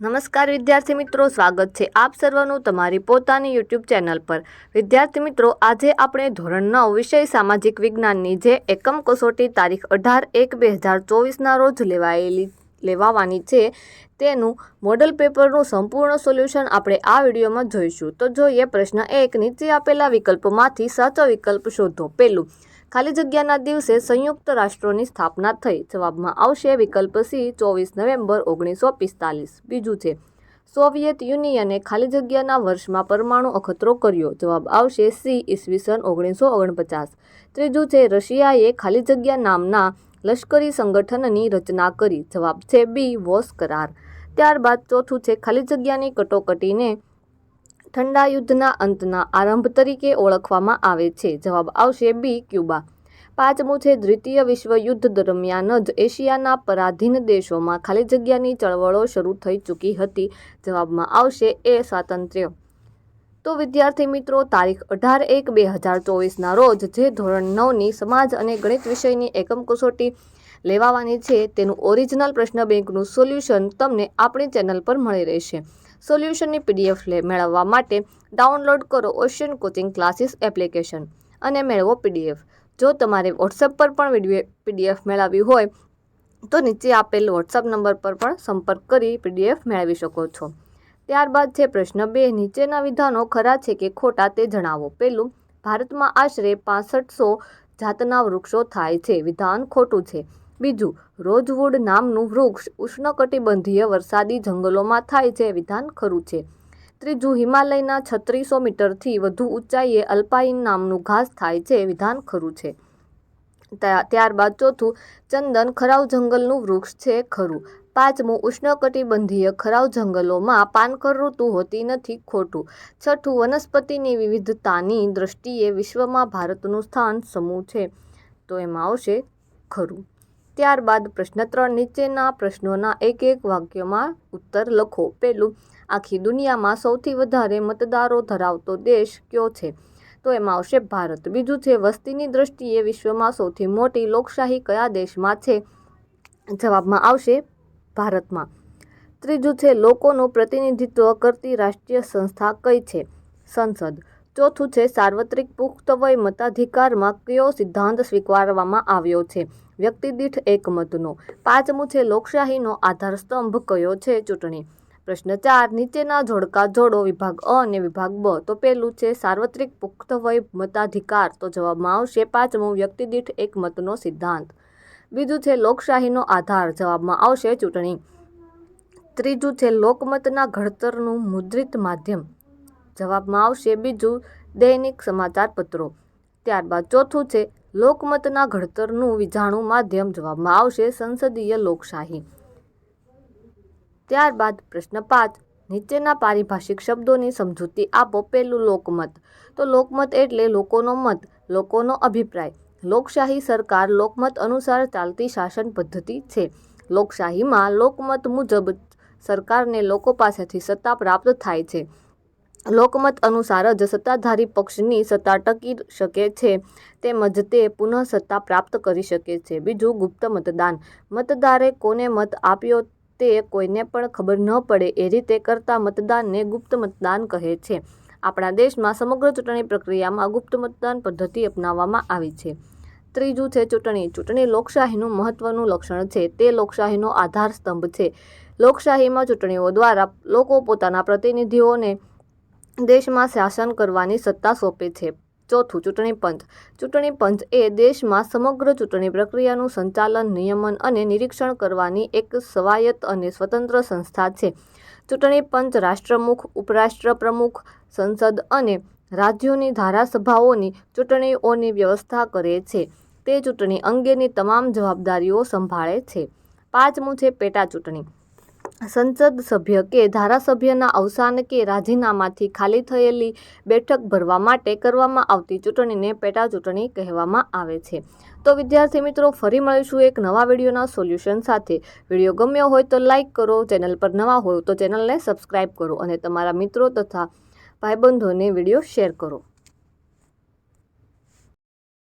નમસ્કાર વિદ્યાર્થી મિત્રો, સ્વાગત છે આપ સર્વનું તમારી પોતાની યુટ્યુબ ચેનલ પર. વિદ્યાર્થી મિત્રો, આજે આપણે ધોરણ નવ વિષય સામાજિક વિજ્ઞાનની જે એકમ કસોટી તારીખ અઢાર એક બે હજાર ચોવીસના રોજ લેવાયેલી, લેવાવાની છે, તેનું મોડલ પેપરનું સંપૂર્ણ સોલ્યુશન આપણે આ વિડીયોમાં જોઈશું. તો જોઈએ પ્રશ્ન એક, નીચે આપેલા વિકલ્પોમાંથી સાચો વિકલ્પ શોધો. પહેલું ખાલી જગ્યાના દિવસે સંયુક્ત રાષ્ટ્રોની સ્થાપના થઈ. જવાબમાં આવશે વિકલ્પ સી, ચોવીસ નવેમ્બર ઓગણીસો પિસ્તાલીસ. બીજું છે, સોવિયત યુનિયને ખાલી જગ્યાના વર્ષમાં પરમાણુ અખતરો કર્યો. જવાબ આવશે સી ઈસવીસન ઓગણીસો ઓગણપચાસ. ત્રીજું છે, રશિયાએ ખાલી જગ્યા નામના લશ્કરી સંગઠનની રચના કરી. જવાબ છે બી, વોસ કરાર. ત્યારબાદ ચોથું છે, ખાલી જગ્યાની કટોકટીને ઠંડા યુદ્ધના અંતના આરંભ તરીકે ઓળખવામાં આવે છે. જવાબ આવશે બી, ક્યુબા. પાંચમું છે દ્વિતીય વિશ્વયુદ્ધ દરમિયાન જ એશિયાના પરાધીન દેશોમાં ખાલી જગ્યાની ચળવળો શરૂ થઈ ચૂકી હતી. જવાબમાં આવશે એ, સ્વાતંત્ર્ય. તો વિદ્યાર્થી મિત્રો, તારીખ અઢાર એક બે હજાર ચોવીસના રોજ જે ધોરણ નવની સમાજ અને ગણિત વિષયની એકમ કસોટી લેવાવાની છે, તેનું ઓરિજિનલ પ્રશ્ન બેંકનું સોલ્યુશન તમને આપણી ચેનલ પર મળી રહેશે. સોલ્યુશનની પીડીએફ મેળવવા માટે ડાઉનલોડ કરો ઓશિયન કોચિંગ ક્લાસીસ એપ્લિકેશન અને મેળવો પીડીએફ. જો તમારે વોટ્સએપ પર પણ પીડીએફ મેળવવી હોય, તો નીચે આપેલ વોટ્સએપ નંબર પર પણ સંપર્ક કરી પીડીએફ મેળવી શકો છો. ત્યારબાદ છે પ્રશ્ન બે, નીચેના વિધાનો ખરા છે કે ખોટા તે જણાવો. પહેલું, ભારતમાં આશરે પાસઠસો જાતના વૃક્ષો થાય છે. વિધાન ખોટું છે. બીજું, રોજવુડ નામનું વૃક્ષ ઉષ્ણકટિબંધીય વરસાદી જંગલોમાં થાય છે વિધાન ખરું છે. ત્રીજું, હિમાલયના છત્રીસો મીટરથી વધુ ઊંચાઈએ અલ્પાઇન નામનું ઘાસ થાય છે વિધાન ખરું છે. ત્યારબાદ ચોથું, ચંદન ખરાવ જંગલનું વૃક્ષ છે ખરું. પાંચમું, ઉષ્ણકટિબંધીય ખરાવ જંગલોમાં પાનખર ઋતુ હોતી નથી ખોટું. છઠ્ઠું, વનસ્પતિની વિવિધતાની દ્રષ્ટિએ વિશ્વમાં ભારતનું સ્થાન સમૂહ છે. તો એમાં આવશે ખરું. ત્યારબાદ પ્રશ્ન ત્રણ નીચેના પ્રશ્નોના એક એક વાક્યમાં ઉત્તર લખો. પહેલું, આખી દુનિયામાં સૌથી વધારે મતદારો ધરાવતો દેશ કયો છે? તો એમાં આવશે ભારત. બીજું છે, વસ્તીની દ્રષ્ટિએ વિશ્વમાં સૌથી મોટી લોકશાહી કયા દેશમાં છે? જવાબમાં આવશે ભારતમાં. ત્રીજું છે, લોકોનું પ્રતિનિધિત્વ કરતી રાષ્ટ્રીય સંસ્થા કઈ છે? સંસદ. ચોથું છે, સાર્વત્રિક પુખ્ત વય મતાધિકારમાં કયો સિદ્ધાંત સ્વીકારવામાં આવ્યો છે? વ્યક્તિદીઠ એકમતનો. એક મતનો પાંચમું છે, લોકશાહીનો આધાર સ્તંભ કયો છે? ચૂંટણી. પ્રશ્ન ચાર, નીચેના જોડકા જોડો, વિભાગ અ અને વિભાગ બ. તો પહેલું છે, સાર્વત્રિક પુખ્ત વય મતાધિકાર. તો જવાબમાં આવશે પાંચમું વ્યક્તિદીઠ એકમતનો એક મતનો સિદ્ધાંત. બીજું છે, લોકશાહીનો આધાર. જવાબમાં આવશે ચૂંટણી. ત્રીજું છે, લોકમતના ઘડતરનું મુદ્રિત માધ્યમ. જવાબમાં આવશે બીજું દૈનિક સમાચાર પત્રો ત્યારબાદ ચોથું છે, લોકમતના ઘડતરનું વિજાણું માધ્યમ જવાબમાં આવશે સંસદીય લોકશાહી. ત્યારબાદ પ્રશ્ન પાંચ, નીચેના પારિભાષિક શબ્દોની સમજૂતી આપો પહેલું લોકમત. તો લોકમત એટલે લોકોનો મત, લોકોનો અભિપ્રાય. લોકશાહી સરકાર લોકમત અનુસાર ચાલતી શાસન પદ્ધતિ છે. લોકશાહીમાં લોકમત મુજબ સરકારને લોકો પાસેથી સત્તા પ્રાપ્ત થાય છે. લોકમત અનુસાર જ સત્તાધારી પક્ષની સત્તા ટકી શકે છે તેમજ તે પુનઃ સત્તા પ્રાપ્ત કરી શકે છે. બીજું ગુપ્ત મતદાન. મતદારે કોને મત આપ્યો તે કોઈને પણ ખબર ન પડે એ રીતે કરતા મતદાનને ગુપ્ત મતદાન કહે છે. આપણા દેશમાં સમગ્ર ચૂંટણી પ્રક્રિયામાં ગુપ્ત મતદાન પદ્ધતિ અપનાવવામાં આવી છે. ત્રીજું છે ચૂંટણી. ચૂંટણી લોકશાહીનું મહત્વનું લક્ષણ છે. તે લોકશાહીનો આધાર સ્તંભ છે. લોકશાહીમાં ચૂંટણીઓ દ્વારા લોકો પોતાના પ્રતિનિધિઓને દેશમાં શાસન કરવાની સત્તા સોંપે છે. ચોથું, ચૂંટણી પંચ. ચૂંટણી પંચ એ દેશમાં સમગ્ર ચૂંટણી પ્રક્રિયાનું સંચાલન, નિયમન અને નિરીક્ષણ કરવાની એક સ્વાયત્ત અને સ્વતંત્ર સંસ્થા છે. ચૂંટણી પંચ રાષ્ટ્રમુખ ઉપરાષ્ટ્ર પ્રમુખ સંસદ અને રાજ્યોની ધારાસભાઓની ચૂંટણીઓની વ્યવસ્થા કરે છે. તે ચૂંટણી અંગેની તમામ જવાબદારીઓ સંભાળે છે. પાંચમું છે પેટા ચૂંટણી. સંસદ સભ્ય કે ધારાસભ્યના અવસાન કે રાજીનામાથી ખાલી થયેલી બેઠક ભરવા માટે કરવામાં આવતી ચૂંટણીને પેટા ચૂંટણી કહેવામાં આવે છે. તો વિદ્યાર્થી મિત્રો, ફરી મળીશું એક નવા વિડીયોના સોલ્યુશન સાથે. વીડિયો ગમ્યો હોય તો લાઇક કરો, ચેનલ પર નવા હોય તો ચેનલને સબસ્ક્રાઈબ કરો અને તમારા મિત્રો તથા ભાઈબંધોને વીડિયો શેર કરો.